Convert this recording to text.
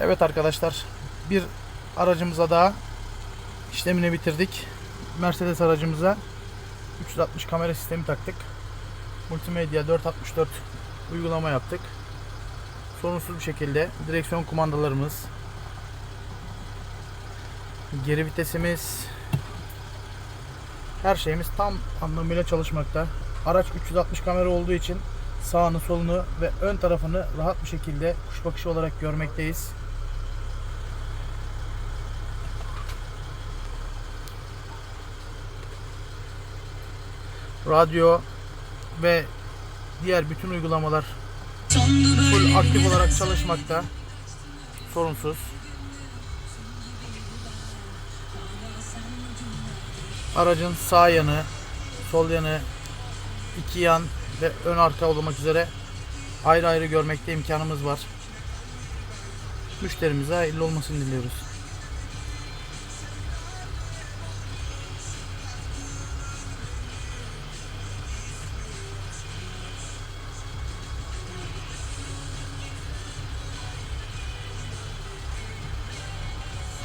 Evet arkadaşlar bir aracımıza daha işlemini bitirdik. Mercedes aracımıza 360 kamera sistemi taktık. Multimedya 464 uygulama yaptık. Sorunsuz bir şekilde direksiyon kumandalarımız, geri vitesimiz, her şeyimiz tam anlamıyla çalışmakta. Araç 360 kamera olduğu için sağını solunu ve ön tarafını rahat bir şekilde kuş bakışı olarak görmekteyiz. Radyo ve diğer bütün uygulamalar full aktif olarak çalışmakta. Sorunsuz. Aracın sağ yanı, sol yanı, iki yan ve ön arka olmak üzere ayrı ayrı görmekte imkanımız var. Müşterimize hayırlı olmasını diliyoruz.